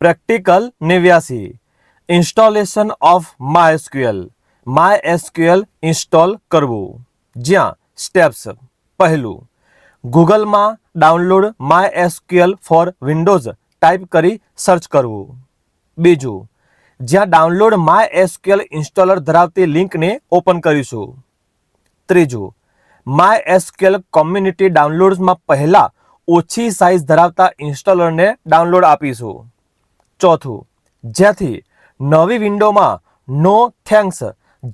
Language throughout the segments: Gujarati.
પ્રેક્ટિકલ નેવ્યાસી. Installation of MySQL MySQL install કરવું. જ્યાં સ્ટેપ્સ. પહેલું. ગૂગલમાં download MySQL for Windows type કરી સર્ચ કરવું. બીજું. જ્યાં ડાઉનલોડ માય એસક્યુએલ ઇન્સ્ટોલર ધરાવતી લિંકને ઓપન કરીશું. ત્રીજું. માય એસક્યુએલ કોમ્યુનિટી ડાઉનલોડ્સમાં પહેલાં ઓછી સાઇઝ ધરાવતા ઇન્સ્ટોલરને ડાઉનલોડ આપીશું. ચોથું જેથી નવી વિન્ડોમાં no thanks,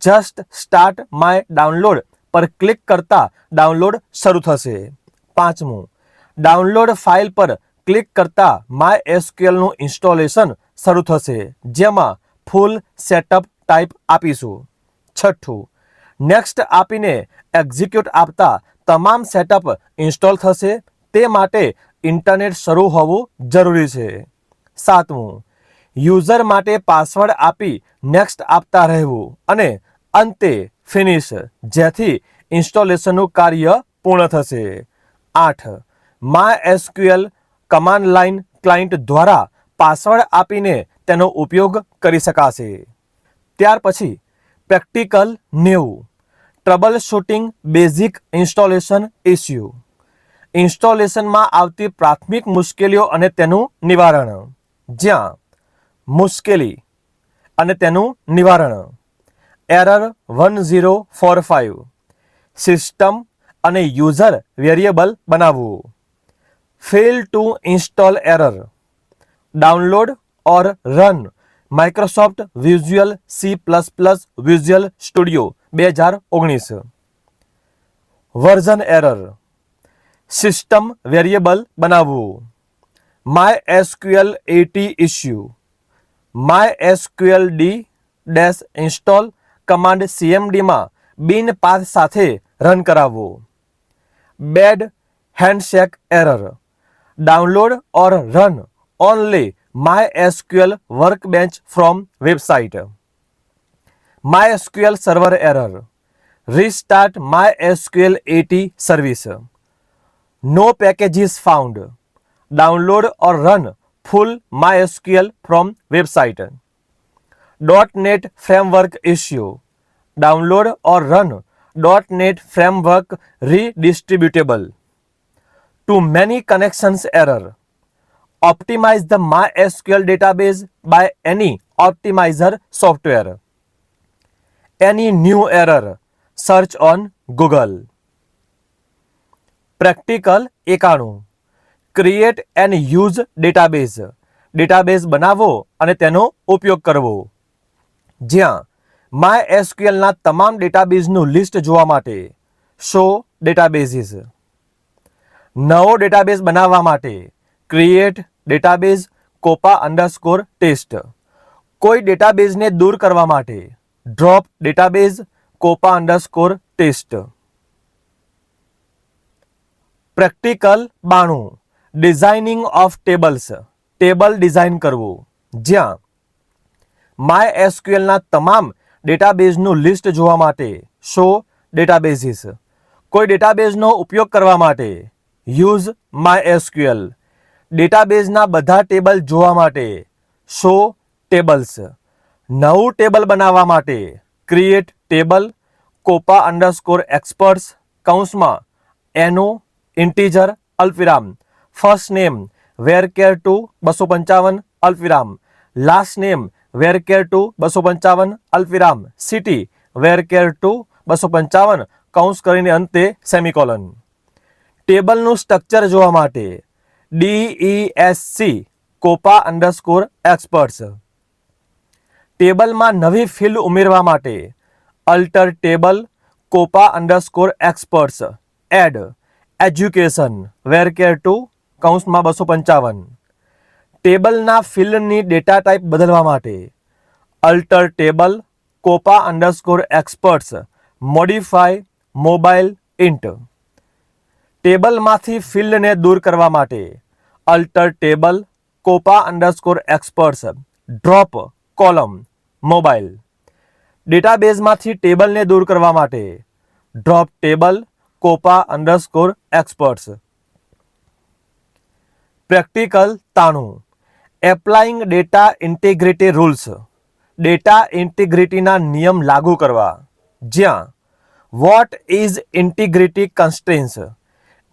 just start my download પર ક્લિક કરતા ડાઉનલોડ શરૂ થશે. પાંચમું, ડાઉનલોડ ફાઇલ પર ક્લિક કરતા માય એસક્યુએલનું ઇન્સ્ટોલેશન શરૂ થશે, જેમાં ફૂલ સેટઅપ ટાઈપ આપીશું. છઠ્ઠું, નેક્સ્ટ આપીને એક્ઝિક્યુટ આપતા તમામ સેટઅપ ઇન્સ્ટોલ થશે, તે માટે ઇન્ટરનેટ શરૂ હોવું જરૂરી છે. સાતમું. યુઝર માટે પાસવર્ડ આપી નેક્સ્ટ આપતા રહેવું અને અંતે ફિનિશ, જેથી ઇન્સ્ટોલેશનનું કાર્ય પૂર્ણ થશે. આઠ. MySQL command line client દ્વારા પાસવર્ડ આપીને તેનો ઉપયોગ કરી શકાશે. ત્યાર પછી પ્રેક્ટિકલ નેવું. Troubleshooting basic installation issue. ઇન્સ્ટોલેશનમાં આવતી પ્રાથમિક મુશ્કેલીઓ અને તેનું નિવારણ. જ્યાં મુશ્કેલી અને તેનું નિવારણ. Error one zero four five system અને યુઝર વેરિયેબલ બનાવવું. Fail to install error download or run Microsoft Visual C plus plus Visual Studio બે હજાર ઓગણીસ. વર્ઝન એરર સિસ્ટમ વેરિયેબલ બનાવવું. MySQL eighty issue MySQL D dash install command સીએમડીમાં bin path સાથે રન કરાવવો bad handshake error download or run only MySQL Workbench from website MySQL server error restart my SQL eighty service no packages found. Download or run full mysql from website net framework issue download or run net framework redistributable too many connections error optimize the mysql database by any optimizer software any new error search on google practical એકાણું create and use database database બનાવો અને તેનો ઉપયોગ કરવો. જ્યાં માય એસક્યુએલના તમામ ડેટાબેઝનું લિસ્ટ જોવા માટે. શો ડેટાબેઝીસ નવો ડેટાબેઝ બનાવવા માટે. Create database COPA underscore test કોઈ ડેટાબેઝને દૂર કરવા માટે. Drop database COPA underscore test practical બાણું. Designing of tables table design કરવું. જ્યાં માય એસક્યુએલના તમામ ડેટાબેઝનું લિસ્ટ જોવા માટે શો ડેટાબેઝીસ કોઈ ડેટાબેઝનો ઉપયોગ કરવા માટે યુઝ માય એસક્યુએલ ડેટાબેઝના બધા ટેબલ જોવા માટે શો ટેબલ્સ નવું ટેબલ બનાવવા માટે create table COPA underscore experts કૌંસમાં એનો ઇન્ટીજર અલ્પવિરામ. First name varchar two બસો પંચાવન અલ્પવિરામ last name varchar two બસો પંચાવન અલ્પવિરામ સિટી વેર કેર ટુ બસો પંચાવન કૌંસ કરીને અંતે સેમિકોલન ટેબલનું સ્ટ્રક્ચર જોવા માટે ડીઈ એસ સી કોપા અંડરસ્કોર એક્સપર્ટ્સ ટેબલમાં નવી ફિલ્ડ ઉમેરવા માટે alter table COPA underscore experts add education varchar two કૌંસમાં બસો પંચાવન. ટેબલના ફિલ્ડની ડેટા ટાઈપ બદલવા માટે alter table, COPA underscore experts, modify mobile int. ટેબલમાંથી ફિલ્ડને દૂર કરવા માટે alter table, COPA underscore experts, drop column mobile ડેટાબેઝમાંથી ટેબલને દૂર કરવા માટે drop table, COPA underscore experts. Practical તાણું. Applying data integrity rules. Data ઇન્ટિગ્રિટીના નિયમ લાગુ કરવા. જ્યાં what is integrity constraints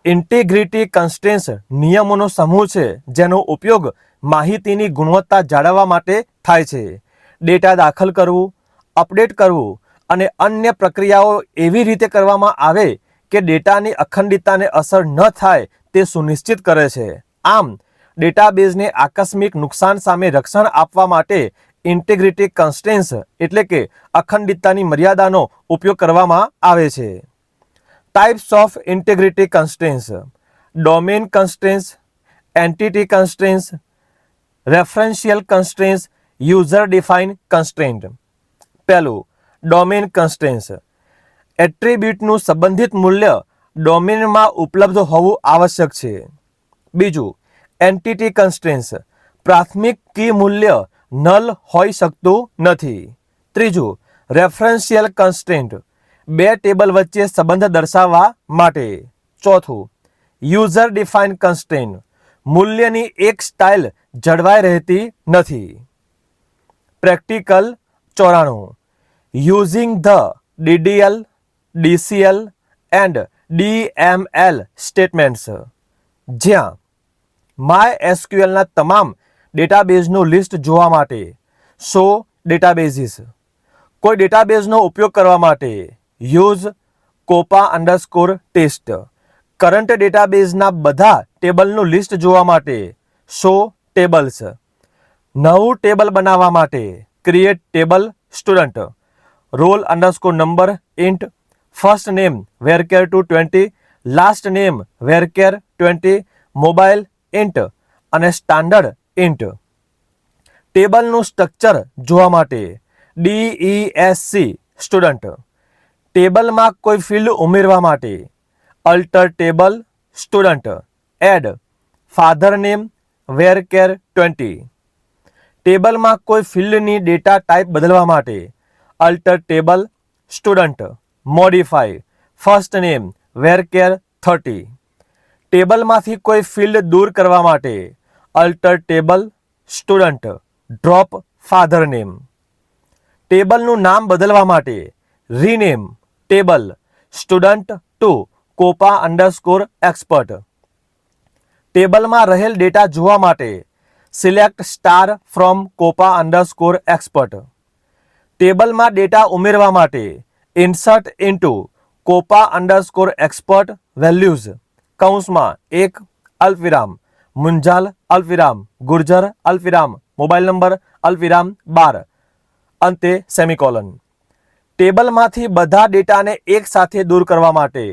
integrity constraints નિયમોનો સમૂહ છે, જેનો ઉપયોગ માહિતીની ગુણવત્તા જાળવવા માટે થાય છે. ડેટા દાખલ કરવું, અપડેટ કરવું અને અન્ય પ્રક્રિયાઓ એવી રીતે કરવામાં આવે કે ડેટાની અખંડિતતાને અસર ન થાય તે સુનિશ્ચિત કરે છે. આમ, ડેટાબેઝને આકસ્મિક નુકસાન સામે રક્ષણ આપવા માટે ઇન્ટિગ્રિટી કન્સ્ટેન્સ એટલે કે અખંડિતતાની મર્યાદાનો ઉપયોગ કરવામાં આવે છે. Types of integrity constraints domain constraints entity constraints referential constraints user define constraint પહેલું ડોમેન કન્સ્ટેન્સ એટ્રીબ્યુટનું સંબંધિત મૂલ્ય ડોમેનમાં ઉપલબ્ધ હોવું આવશ્યક છે. બીજું એન્ટિટી કન્સ્ટ્રેન્સ પ્રાથમિક કી મૂલ્ય નલ હોઈ શકતું નથી. ત્રીજું રેફરન્શિયલ કન્સ્ટેન્ટ બે ટેબલ વચ્ચે સંબંધ દર્શાવવા માટે. ચોથું યુઝર ડિફાઇન કન્સ્ટ્રેન્ટ મૂલ્યની એક સ્ટાઇલ જળવાઈ રહેતી નથી. પ્રેક્ટિકલ ચોરાણું. Using the DDL DCL and DML statements જ્યાં માય એસક્યુએલના તમામ ડેટાબેઝનું લિસ્ટ જોવા માટે. સો ડેટાબેઝીસ. કોઈ ડેટાબેઝનો ઉપયોગ કરવા માટે use COPA underscore test. Current ડેટાબેઝના બધા ટેબલનું લિસ્ટ જોવા માટે સો ટેબલ્સ. નવું ટેબલ બનાવવા માટે create table student roll underscore number int first name varchar two twenty last name varchar twenty mobile int અને સ્ટાન્ડર્ડ ઇન્ટ ટેબલનું સ્ટ્રક્ચર જોવા માટે D E S C student ટેબલમાં કોઈ ફિલ્ડ ઉમેરવા માટે alter table student add father name varchar twenty ટેબલમાં કોઈ ફિલ્ડની ડેટા ટાઈપ બદલવા માટે alter table student modify first name varchar thirty ટેબલમાંથી કોઈ ફિલ્ડ દૂર કરવા માટે alter table student drop father name. ટેબલનું નામ બદલવા માટે rename table student to COPA underscore expert. ટેબલમાં રહેલ ડેટા જોવા માટે select star from COPA underscore expert. ટેબલમાં ડેટા ઉમેરવા માટે insert into COPA underscore expert values. કૌંસમાં એક અલ્પવિરામ, મુંજાલ અલ્પવિરામ, ગુર્જર અલ્પવિરામ, મોબાઈલ નંબર અલ્પવિરામ બાર. અંતે સેમિકોલન. ટેબલમાંથી બધા ડેટાને એક સાથે દૂર કરવા માટે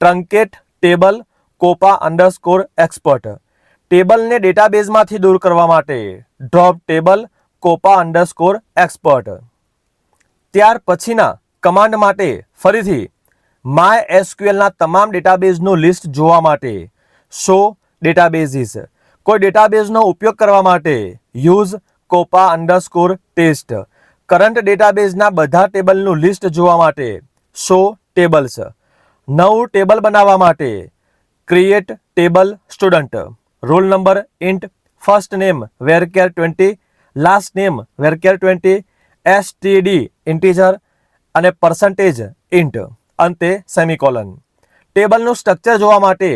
truncate table COPA underscore expert. ટેબલને ડેટાબેઝમાંથી દૂર કરવા માટે drop table COPA underscore expert. ત્યાર પછીના કમાન્ડ માટે ફરીથી માય એસક્યુએલના તમામ ડેટાબેઝનું લિસ્ટ જોવા માટે. શો ડેટાબેઝીસ કોઈ ડેટાબેઝનો ઉપયોગ કરવા માટે use COPA underscore test current ડેટાબેઝના બધા ટેબલનું લિસ્ટ જોવા માટે. શો ટેબલ્સ નવું ટેબલ બનાવવા માટે. Create table student roll number int first name varchar twenty last name varchar twenty S T D integer અને પર્સન્ટેજ ઇન્ટ અંતે સેમિકોલન ટેબલનું સ્ટ્રક્ચર જોવા માટે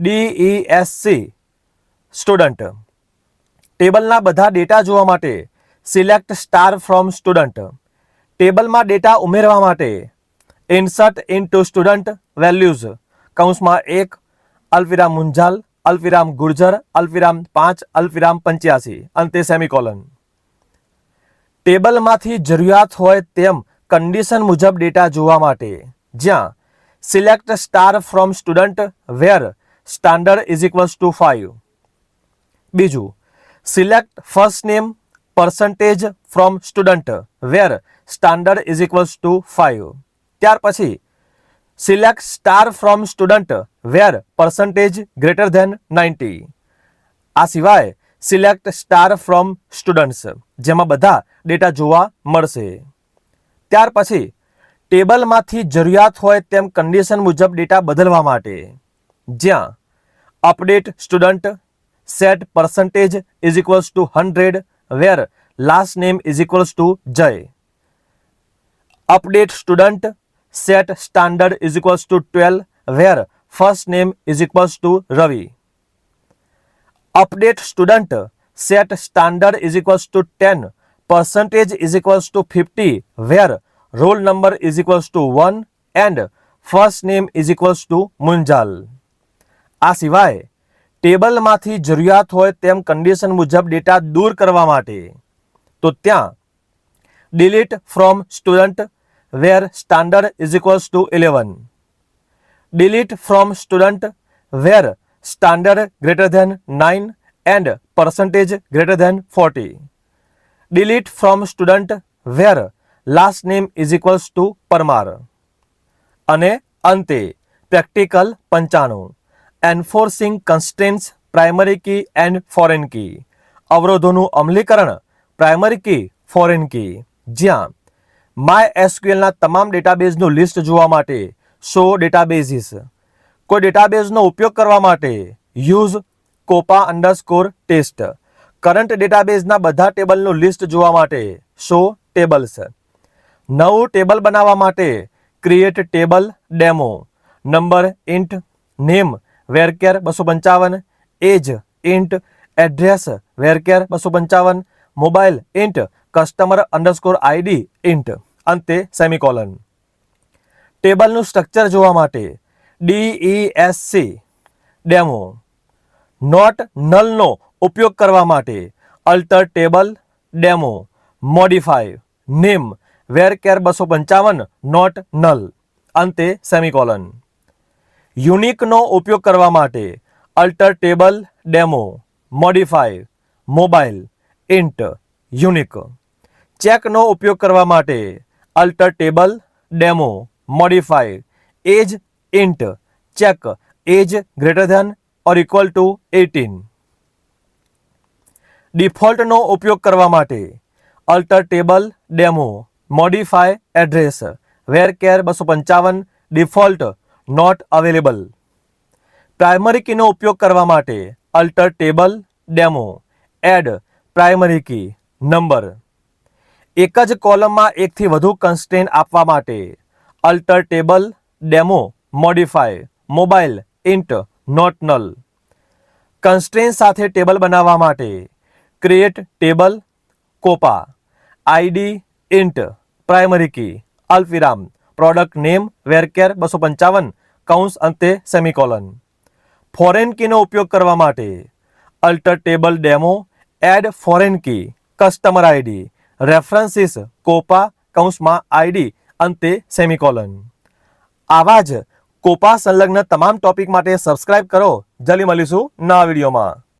ડીઈએસસી સ્ટુડન્ટ ટેબલના બધા ડેટા જોવા માટે સિલેક્ટ સ્ટાર ફ્રોમ સ્ટુડન્ટ ટેબલમાં ડેટા ઉમેરવા માટે ઇન્સર્ટ ઇનટુ સ્ટુડન્ટ વેલ્યુઝ કૌંસમાં એક અલ્પિરામ મુંજાલ અલ્પિરામ ગુર્જર અલ્પિરામ પાંચ અલ્પિરામ પંચ્યાસી. અંતે સેમિકોલન ટેબલમાંથી જરૂરિયાત હોય તેમ કન્ડિશન મુજબ ડેટા જોવા માટે જ્યાં select star from student where standard is equals to five બીજું select first name percentage from student where standard is equals to five ત્યાર પછી select star from student where percentage greater than ninety આ સિવાય સિલેક્ટ સ્ટાર ફ્રોમ સ્ટુડન્ટ્સ જેમાં બધા ડેટા જોવા મળશે. ત્યાર પછી ટેબલમાંથી જરૂરિયાત હોય તેમ કન્ડિશન મુજબ ડેટા બદલવા માટે જ્યાં update student set percentage is equals to 100 where last name is equals to Jay. Update student set standard is equals to 12 where first name is equals to Ravi. Update student set standard is equals to 10 percentage is equals to 50 where roll number is equals to 1 and first name is equals to Munjal આ સિવાય, ટેબલમાંથી જરૂરિયાત હોય તેમ કન્ડિશન મુજબ ડેટા દૂર કરવા માટે. તો ત્યાં delete from student where standard is equals to eleven delete from student where standard greater than nine and percentage greater than forty delete from student where last name is equals to Parmar અને અંતે પ્રેક્ટિકલ પંચાણું. Enforcing constraints primary key and foreign key અવરોધોનું અમલીકરણ પ્રાઇમરી કી ફોરેન કી જ્યાં માય એસક્યુએલના તમામ ડેટાબેઝનું લિસ્ટ જોવા માટે શો ડેટાબેઝિસ કોઈ ડેટાબેઝનો ઉપયોગ કરવા માટે use COPA underscore test current ડેટાબેઝના બધા ટેબલનું લિસ્ટ જોવા માટે શો ટેબલ્સ નવું ટેબલ બનાવવા માટે create table demo number int name varchar બસો પંચાવન એજ ઇન્ટ એડ્રેસ વેરકેર બસો પંચાવન mobile int customer underscore ID int અંતે સેમિકોલન ટેબલનું સ્ટ્રક્ચર જોવા માટે ડીઈએસસી ડેમો નોટ નલનો ઉપયોગ કરવા માટે alter table demo modify name varchar બસો પંચાવન નોટ નલ. અંતે સેમિકોલન. યુનિકનો ઉપયોગ કરવા માટે alter table, demo, modify, mobile, int, unique. ચેકનો ઉપયોગ કરવા માટે alter table, demo, modify, age, int, check, age greater than or equal to eighteen. ડિફોલ્ટનો ઉપયોગ કરવા માટે alter table, demo modify address varchar બસો પંચાવન ડિફોલ્ટ નોટ અવેલેબલ પ્રાઇમરી કીનો ઉપયોગ કરવા માટે alter table demo add primary key number એક જ કોલમમાં એકથી વધુ કન્સ્ટેન્ટ આપવા માટે alter table demo modify mobile int not null constraint સાથે ટેબલ બનાવવા માટે create table COPA ID int primary key અલ્પવિરામ પ્રોડક્ટ નેમ, વેરકેર બસો પંચાવન, કૌંસ અંતે સેમિકોલન. ફોરેન કીનો ઉપયોગ કરવા માટે alter table demo, add foreign key, customer ID, references, COPA, કૌંસમાં આઈડી અંતે સેમિકોલન. આવા જ કોપા સંલગ્ન તમામ ટોપિક માટે સબસ્ક્રાઇબ કરો. જલ્દી મળીશું નવા વિડીયોમાં.